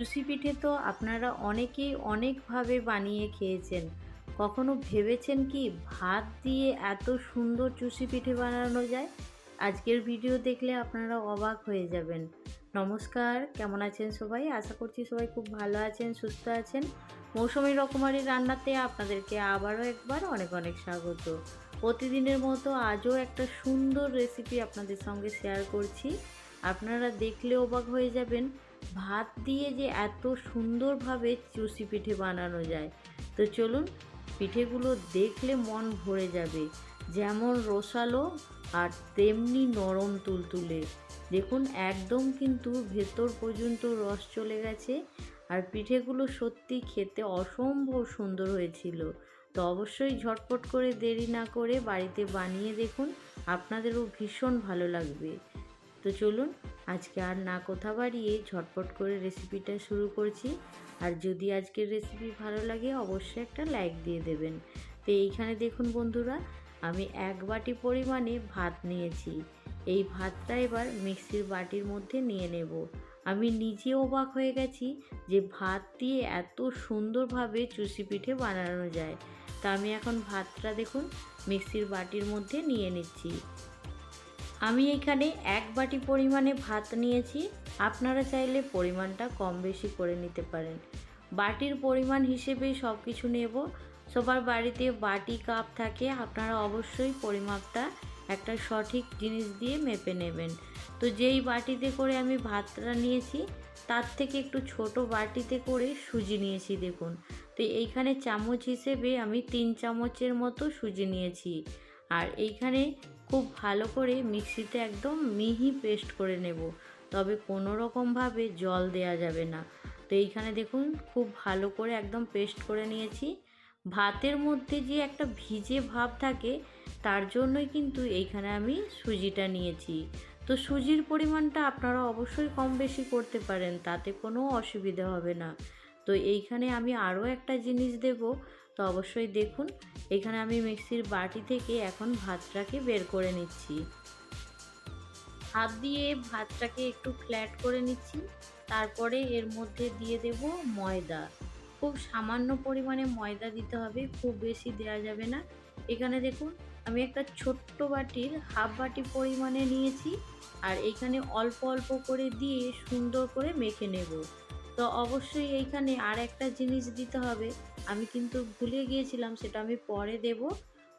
চুষি পিঠে তো আপনারা অনেকেই অনেকভাবে বানিয়ে খেয়েছেন। কখনো ভেবেছেন কি ভাত দিয়ে এত সুন্দর চুষি পিঠে বানানো যায়? আজকের ভিডিও দেখলে আপনারা অবাক হয়ে যাবেন। নমস্কার, কেমন আছেন সবাই? আশা করছি সবাই খুব ভালো আছেন, সুস্থ আছেন। মৌসুমি রকমারি রান্নাতে আপনাদেরকে আবারও একবার অনেক অনেক স্বাগত। প্রতিদিনের মতো আজও একটা সুন্দর রেসিপি আপনাদের সঙ্গে শেয়ার করছি। আপনারা দেখলে অবাক হয়ে যাবেন। ভাত দিয়ে যে এত সুন্দরভাবে চুষি পিঠে বানানো যায়। তো চলুন, পিঠেগুলো দেখলে মন ভরে যাবে। যেমন রসালো আর তেমনি নরম তুলতুলে। দেখুন, একদম কিন্তু ভেতর পর্যন্ত রস চলে গেছে। আর পিঠেগুলো সত্যি খেতে অসম্ভব সুন্দর হয়েছিল। তো অবশ্যই ঝটপট করে দেরি না করে বাড়িতে বানিয়ে দেখুন। আপনাদেরও ভীষণ ভালো লাগবে। তো চলুন আজকে আর না কথা বাড়িয়ে ঝটপট করে রেসিপিটা শুরু করছি। আর যদি আজকের রেসিপি ভালো লাগে, অবশ্যই একটা লাইক দিয়ে দেবেন। তো এইখানে দেখুন বন্ধুরা, আমি এক বাটি পরিমাণে ভাত নিয়েছি। এই ভাতটা এবার মিক্সির বাটির মধ্যে নিয়ে নেব। আমি নিজে অবাক হয়ে গেছি যে ভাত দিয়ে এত সুন্দরভাবে চুষি পিঠে বানানো যায়। তা আমি এখন ভাতটা দেখুন, মিক্সির বাটির মধ্যে নিয়ে নিচ্ছি। আমি এখানে এক বাটি পরিমাণে ভাত নিয়েছি। আপনারা চাইলে পরিমাণটা কম বেশি করে নিতে পারেন। বাটির পরিমাণ হিসেবে সব কিছু নেব। সবার বাড়িতে বাটি, কাপ থাকে। আপনারা অবশ্যই পরিমাপটা একটা সঠিক জিনিস দিয়ে মেপে নেবেন। তো যেই বাটিতে করে আমি ভাতটা নিয়েছি, তার থেকে একটু ছোট বাটিতে করে সুজি নিয়েছি দেখুন। তো এইখানে চামচ হিসেবে আমি তিন চামচের মতো সুজি নিয়েছি। আর এইখানে খুব ভালো করে মিক্সিতে একদম মিহি পেস্ট করে নেব। তবে কোনো রকমভাবে জল দেয়া যাবে না। তো এইখানে দেখুন, খুব ভালো করে একদম পেস্ট করে নিয়েছি। ভাতের মধ্যে যে একটা ভিজে ভাব থাকে, তার জন্যই কিন্তু এইখানে আমি সুজিটা নিয়েছি। তো সুজির পরিমাণটা আপনারা অবশ্যই কম বেশি করতে পারেন, তাতে কোনো অসুবিধা হবে না। তো এইখানে আমি আরও একটা জিনিস দেব তো অবশ্যই দেখুন। এখানে আমি মিক্সির বাটি থেকে এখন ভাতটাকে বের করে নিচ্ছি। হাত দিয়ে ভাতটাকে একটু ফ্ল্যাট করে নিচ্ছি। তারপরে এর মধ্যে দিয়ে দেব ময়দা। খুব সামান্য পরিমাণে ময়দা দিতে হবে, খুব বেশি দেওয়া যাবে না। এখানে দেখুন, আমি একটা ছোট্ট বাটির হাফ বাটি পরিমাণে নিয়েছি আর এইখানে অল্প অল্প করে দিয়ে সুন্দর করে মেখে নেব। তো অবশ্যই এইখানে আর একটা জিনিস দিতে হবে আমি কিন্তু ভুলে গিয়েছিলাম, সেটা আমি পরে দেব।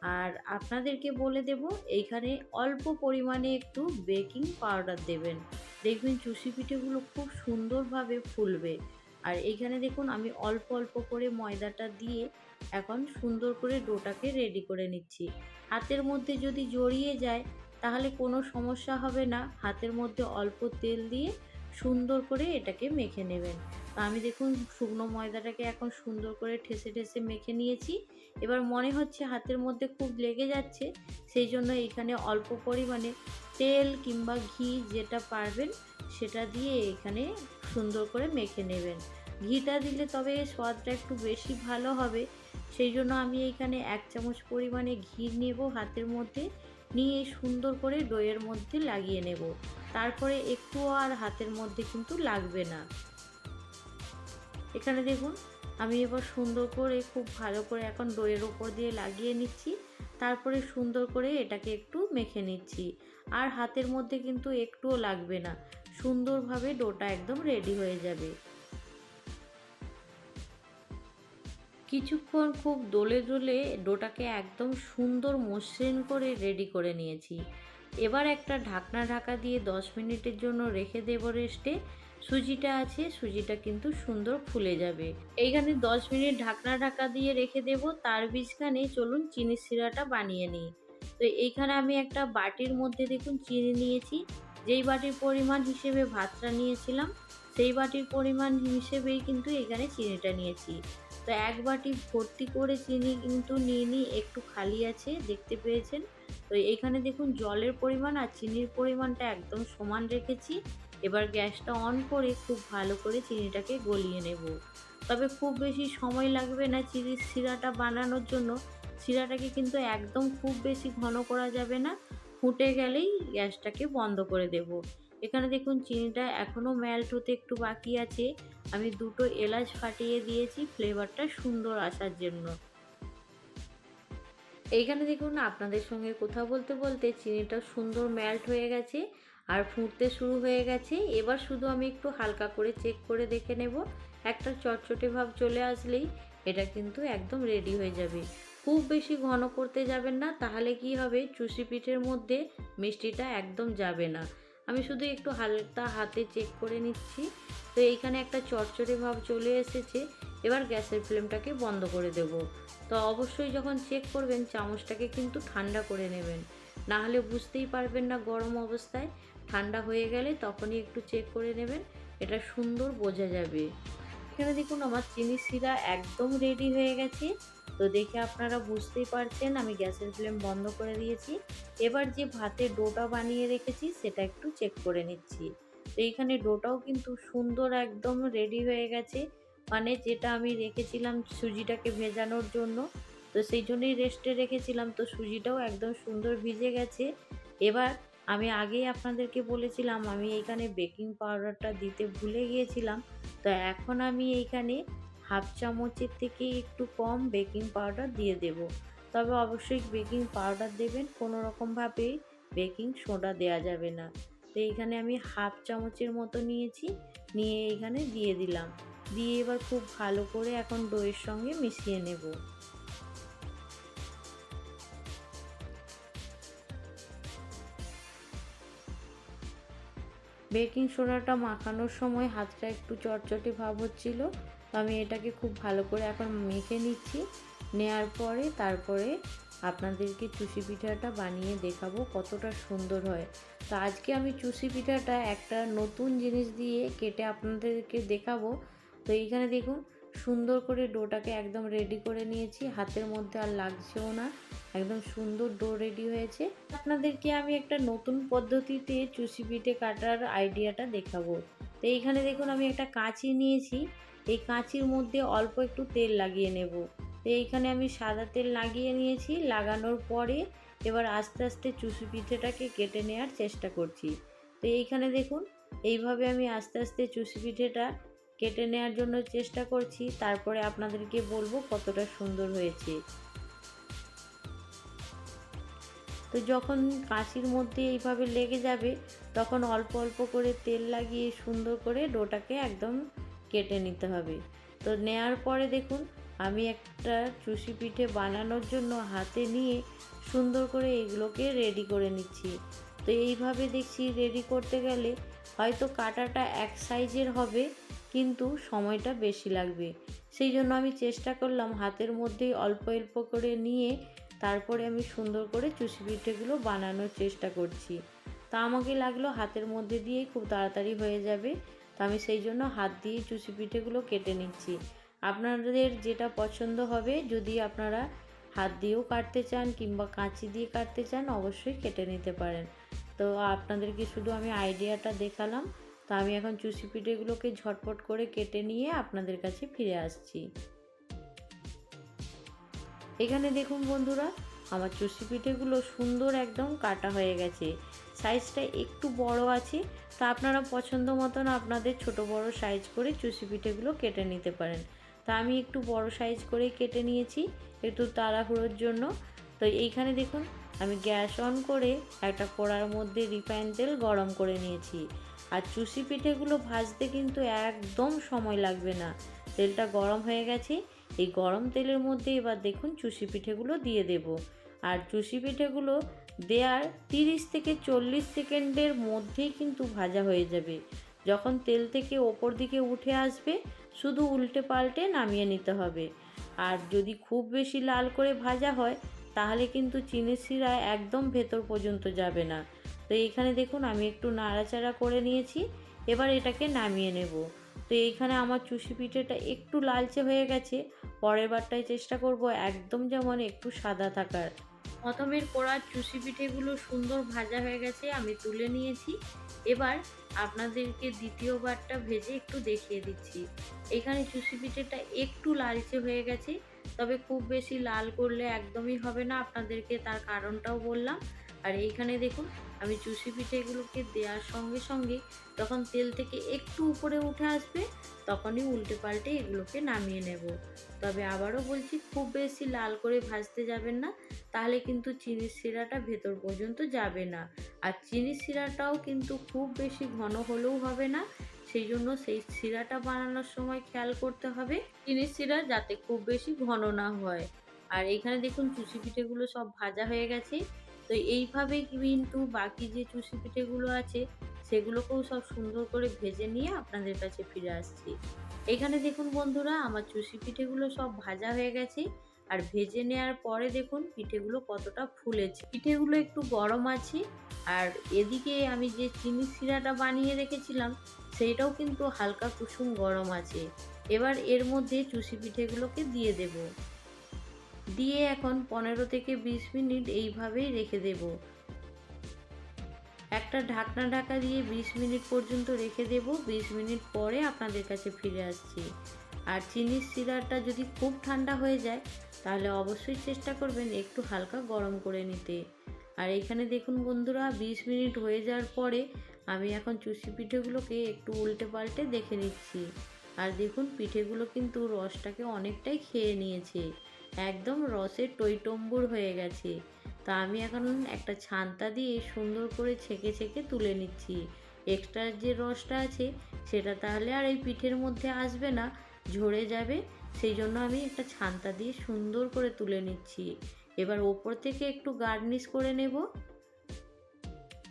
আর আপনাদেরকে বলে দেব, এইখানে অল্প পরিমাণে একটু বেকিং পাউডার দেবেন। দেখবেন চুষি পিঠেগুলো খুব সুন্দরভাবে ফুলবে। আর এইখানে দেখুন, আমি অল্প অল্প করে ময়দাটা দিয়ে এখন সুন্দর করে ডোটাকে রেডি করে নিচ্ছি। হাতের মধ্যে যদি জড়িয়ে যায়, তাহলে কোনো সমস্যা হবে না। হাতের মধ্যে অল্প তেল দিয়ে সুন্দর করে এটাকে মেখে নেবেন। তো আমি দেখুন শুকনো ময়দাটাকে এখন সুন্দর করে ঠেসে ঠেসে মেখে নিয়েছি। এবার মনে হচ্ছে হাতের মধ্যে খুব লেগে যাচ্ছে, সেই জন্য এখানে অল্প পরিমাণে তেল কিংবা ঘি যেটা পারবেন সেটা দিয়ে এখানে সুন্দর করে মেখে নেবেন। ঘিটা দিলে তবে স্বাদটা একটু বেশি ভালো হবে। সেই জন্য আমি এইখানে এক চামচ পরিমাণে ঘি নেব হাতের মধ্যে, নিয়ে সুন্দর করে ডোয়ের মধ্যে লাগিয়ে নেব। তারপরে একটুও আর হাতের মধ্যে কিন্তু লাগবে না। এখানে দেখুন, আমি এবার সুন্দর করে, খুব ভালো করে এখন ডোয়ের ওপর দিয়ে লাগিয়ে নিচ্ছি। তারপরে সুন্দর করে এটাকে একটু মেখে নিচ্ছি। আর হাতের মধ্যে কিন্তু একটুও লাগবে না। সুন্দরভাবে ডোটা একদম রেডি হয়ে যাবে। কিছুক্ষণ খুব দোলে দোলে ডোটাকে একদম সুন্দর মসৃণ করে রেডি করে নিয়েছি। এবার একটা ঢাকনা ঢাকা দিয়ে 10 মিনিটের জন্য রেখে দেবো রেস্টে। সুজিটা আছে, সুজিটা কিন্তু সুন্দর ফুলে যাবে। এইখানে 10 মিনিট ঢাকনা ঢাকা দিয়ে রেখে দেব। তার বীজখানে চলুন চিনি শিরাটা বানিয়ে নিই। তো এইখানে আমি একটা বাটির মধ্যে দেখুন চিনি নিয়েছি। যেই বাটির পরিমাণ হিসেবে ভাতটা নিয়েছিলাম, সেই বাটির পরিমাণ হিসেবেই কিন্তু এখানে চিনিটা নিয়েছি। তো এক বাটি ভর্তি করে চিনি কিন্তু নিয়ে নিই, একটু খালি আছে, দেখতে পেয়েছেন? তো এইখানে দেখুন, জলের পরিমাণ আর চিনির পরিমাণটা একদম সমান রেখেছি। এবার গ্যাসটা অন করে খুব ভালো করে চিনিটাকে গলিয়ে নেব। তবে খুব বেশি সময় লাগবে না চিনির শিরাটা বানানোর জন্য। শিরাটাকে কিন্তু একদম খুব বেশি ঘন করা যাবে না। ফুটে গেলেই গ্যাসটাকে বন্ধ করে দেব। এখানে দেখুন চিনিটা এখনও মেল্ট হতে একটু বাকি আছে। আমি দুটো এলাচ ফাটিয়ে দিয়েছি ফ্লেভারটা সুন্দর আসার জন্য। এইখানে দেখুন আপনাদের সঙ্গে কথা বলতে বলতে চিনিটা সুন্দর মেল্ট হয়ে গেছে আর ফুটতে শুরু হয়ে গেছে। এবার শুধু আমি একটু হালকা করে চেক করে দেখে নেব। একটা চটচটে ভাব চলে আসলেই এটা কিন্তু একদম রেডি হয়ে যাবে। খুব বেশি ঘন করতে যাবেন না, তাহলে কি হবে? চুষি পিঠের মধ্যে মিষ্টিটা একদম যাবে না। আমি শুধু একটু হালকা হাতে চেক করে নিচ্ছি। তো এইখানে একটা চটচটে ভাব চলে এসেছে। এবার গ্যাসের ফ্লেমটাকে বন্ধ করে দেব। তো অবশ্যই যখন চেক করবেন, চামচটাকে কিন্তু ঠান্ডা করে নেবেন। না হলে বুঝতেই পারবেন না গরম অবস্থায়। ঠান্ডা হয়ে গেলে তখনই একটু চেক করে নেবেন। এটা সুন্দর বোঝা যাবে। এখানে দেখুন, আমার চিনি শিরা একদম রেডি হয়ে গেছে। তো দেখে আপনারা বুঝতেই পারছেন, আমি গ্যাসের ফ্লেম বন্ধ করে দিয়েছি। এবার যে ভাতের ডোটা বানিয়ে রেখেছি, সেটা একটু চেক করে নিচ্ছি। তো এইখানে ডোটাও কিন্তু সুন্দর একদম রেডি হয়ে গেছে। মানে যেটা আমি রেখেছিলাম সুজিটাকে ভেজানোর জন্য, তো সেই জন্যই রেস্টে রেখেছিলাম। তো সুজিটাও একদম সুন্দর ভিজে গেছে। এবার আমি আগেই আপনাদেরকে বলেছিলাম, আমি এইখানে বেকিং পাউডারটা দিতে ভুলে গিয়েছিলাম। তো এখন আমি এইখানে হাফ চামচের থেকে একটু কম বেকিং পাউডার দিয়ে দেব। তবে অবশ্যই বেকিং পাউডার দেবেন, কোনো রকমভাবে বেকিং সোডা দেওয়া যাবে না। তো এইখানে আমি হাফ চামচের মতো নিয়েছি, নিয়ে এইখানে দিয়ে দিলাম। দিয়ে এবার খুব ভালো করে এখন দইয়ের সঙ্গে মিশিয়ে নেব। বেকিং সোডাটা মাখানোর সময় হাতটা একটু চটচটে ভাব হচ্ছিল। তো আমি এটাকে খুব ভালো করে এখন মেখে নিচ্ছি। নেয়ার পরে তারপরে আপনাদেরকে চুষি পিঠাটা বানিয়ে দেখাবো কতটা সুন্দর হয়। তো আজকে আমি চুষি পিঠাটা একটা নতুন জিনিস দিয়ে কেটে আপনাদেরকে দেখাবো। তো এইখানে দেখুন, সুন্দর করে ডোটাকে একদম রেডি করে নিয়েছি। হাতের মধ্যে আর লাগছেও না। একদম সুন্দর ডো রেডি হয়েছে। আপনাদেরকে আমি একটা নতুন পদ্ধতিতে চুষি পিঠে কাটার আইডিয়াটা দেখাবো। তো এইখানে দেখুন, আমি একটা কাঁচি নিয়েছি। এই কাঁচির মধ্যে অল্প একটু তেল লাগিয়ে নেব। তো এইখানে আমি সাদা তেল লাগিয়ে নিয়েছি, লাগানোর পরে এবার আস্তে আস্তে চুষি পিঠেটাকে কেটে নেওয়ার চেষ্টা করছি। তো এইখানে দেখুন, এইভাবে আমি আস্তে আস্তে চুষি পিঠেটা কেটে নেওয়ার জন্য চেষ্টা করছি। তারপরে আপনাদেরকে বলব কতটা সুন্দর হয়েছে। তো যখন কাঁচির মধ্যে এইভাবে লেগে যাবে, তখন অল্প অল্প করে তেল লাগিয়ে সুন্দর করে ডোটাকে একদম কেটে নিতে হবে। তো নেয়ার পরে দেখুন, আমি একটা চুষি পিঠে বানানোর জন্য হাতে নিয়ে সুন্দর করে এগুলোকে রেডি করে নিচ্ছি। তো এইভাবে দেখছি রেডি করতে গেলে হয়তো কাটাটা এক সাইজের হবে, কিন্তু সময়টা বেশি লাগবে। সেই জন্য আমি চেষ্টা করলাম হাতের মধ্যেই অল্প অল্প করে নিয়ে তারপরে আমি সুন্দর করে চুষি পিঠেগুলো বানানোর চেষ্টা করছি। তা আমাকে লাগল হাতের মধ্যে দিয়েই খুব তাড়াতাড়ি হয়ে যাবে। আমি সেই জন্য হাত দিয়ে চুষি পিঠেগুলো কেটে নিচ্ছি। আপনাদের যেটা পছন্দ হবে, যদি আপনারা হাত দিয়েও কাটতে চান কিংবা কাঁচি দিয়ে কাটতে চান, অবশ্যই কেটে নিতে পারেন। তো আপনাদেরকে শুধু আমি আইডিয়াটা দেখালাম। তো আমি এখন চুষি পিঠেগুলোকে ঝটপট করে কেটে নিয়ে আপনাদের কাছে ফিরে আসছি। এখানে দেখুন বন্ধুরা আমার চুষি পিঠেগুলো সুন্দর একদম কাটা হয়ে গেছে। সাইজটা একটু বড় আছে, তা আপনারা পছন্দ মতন আপনাদের ছোট বড় সাইজ করে চুষি পিঠেগুলো কেটে নিতে পারেন। তা আমি একটু বড় সাইজ করেই কেটে নিয়েছি, একটু তাড়াহুড়োর জন্য। তো এইখানে দেখুন, আমি গ্যাস অন করে একটা কড়ার মধ্যে রিফাইন তেল গরম করে নিয়েছি। আর চুষি পিঠেগুলো ভাজতে কিন্তু একদম সময় লাগবে না। তেলটা গরম হয়ে গেছে, এই গরম তেলের মধ্যে এবার দেখুন চুষি পিঠেগুলো দিয়ে দেব। আর চুষি পিঠেগুলো দেওয়ার তিরিশ থেকে চল্লিশ সেকেন্ডের মধ্যেই কিন্তু ভাজা হয়ে যাবে। যখন তেল থেকে ওপর দিকে উঠে আসবে, শুধু উল্টে পাল্টে নামিয়ে নিতে হবে। আর যদি খুব বেশি লাল করে ভাজা হয়, তাহলে কিন্তু চিনি শিরা একদম ভেতর পর্যন্ত যাবে না। তো এইখানে দেখুন, আমি একটু নাড়াচাড়া করে নিয়েছি, এবার এটাকে নামিয়ে নেব। তো এইখানে আমার চুষি পিঠেটা একটু লালচে হয়ে গেছে পরের বারটায় চেষ্টা করব একদম যেমন একটু সাদা থাকার। প্রথমের পড়ার চুষি পিঠেগুলো সুন্দর ভাজা হয়ে গেছে, আমি তুলে নিয়েছি। এবার আপনাদেরকে দ্বিতীয়বারটা ভেজে একটু দেখিয়ে দিচ্ছি। এখানে চুষি পিঠেটা একটু লালচে হয়ে গেছে, তবে খুব বেশি লাল করলে একদমই হবে না। আপনাদেরকে তার কারণটাও বললাম। আর এইখানে দেখুন, আমি চুষি পিঠেগুলোকে দেওয়ার সঙ্গে সঙ্গে যখন তেল থেকে একটু উপরে উঠে আসবে, তখনই উল্টে পাল্টে এগুলোকে নামিয়ে নেব। তবে আবারও বলছি, খুব বেশি লাল করে ভাজতে যাবেন না, তাহলে কিন্তু চিনির শিরাটা ভেতর পর্যন্ত যাবে না। আর চিনির শিরাটাও কিন্তু খুব বেশি ঘন হলেও হবে না, সেই জন্য সেই শিরাটা বানানোর সময় খেয়াল করতে হবে, চিনির শিরা যাতে খুব বেশি ঘন না হয়। আর এখানে দেখুন, চুষি পিঠেগুলো সব ভাজা হয়ে গেছে। তো এইভাবে কিন্তু বাকি যে চুষি পিঠেগুলো আছে, সেগুলোকেও সব সুন্দর করে ভেজে নিয়ে আপনাদের কাছে ফিরে আসছি। এখানে দেখুন বন্ধুরা, আমার চুষি পিঠেগুলো সব ভাজা হয়ে গেছে। আর ভেজে নেওয়ার পরে দেখুন পিঠেগুলো কতটা ফুলেছে। পিঠেগুলো একটু গরম আছে, আর এদিকে আমি যে চিনি শিরাটা বানিয়ে রেখেছিলাম, সেইটাও কিন্তু হালকা কুসুম গরম আছে। এবার এর মধ্যে চুষি পিঠেগুলোকে দিয়ে দেব। দিয়ে এখন পনেরো থেকে বিশ মিনিট এইভাবেই রেখে দেব। একটা ঢাকনা ঢাকা দিয়ে বিশ মিনিট পর্যন্ত রেখে দেব। বিশ মিনিট পরে আপনাদের কাছে ফিরে আসছি। আর চিনির সিরাটা যদি খুব ঠান্ডা হয়ে যায়, তাহলে অবশ্যই চেষ্টা করবেন একটু হালকা গরম করে নিতে। আর এখানে দেখুন বন্ধুরা, বিশ মিনিট হয়ে যাওয়ার পরে আমি এখন চুষি পিঠেগুলোকে একটু উল্টে পাল্টে দেখে নিচ্ছি। আর দেখুন, পিঠেগুলো কিন্তু রসটাকে অনেকটাই খেয়ে নিয়েছে। একদম রসের টইটম্বুর হয়ে গেছে। তা আমি এখন একটা ছান্তা দিয়ে সুন্দর করে ছেঁকে ছেঁকে তুলে নিচ্ছি। এক্সট্রা যে রসটা আছে, সেটা তাহলে আর এই পিঠের মধ্যে আসবে না, ঝরে যাবে। সেই জন্য আমি একটা ছান্তা দিয়ে সুন্দর করে তুলে নিচ্ছি। এবার ওপর থেকে একটু গার্নিশ করে নেব।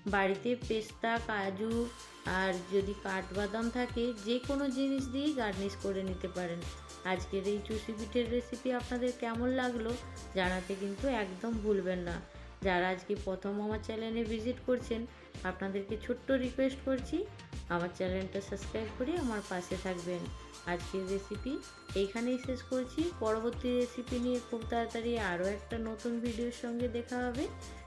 বাড়িতে পেস্তা, কাজু আর যদি কাঠবাদাম থাকে, যে কোনো জিনিস দিয়েই গার্নিশ করে নিতে পারেন। আজকের এই চুষি পিঠের রেসিপি আপনাদের কেমন লাগল জানাতে কিন্তু একদম ভুলবেন না। যারা আজকে প্রথম আমার চ্যানেলে ভিজিট করছেন, আপনাদেরকে ছোট্ট রিকোয়েস্ট করছি, আমার চ্যানেলটা সাবস্ক্রাইব করে আমার পাশে থাকবেন। আজকের রেসিপি এইখানেই শেষ করছি। পরবর্তী রেসিপি নিয়ে খুব তাড়াতাড়ি আরও একটা নতুন ভিডিওর সঙ্গে দেখা হবে।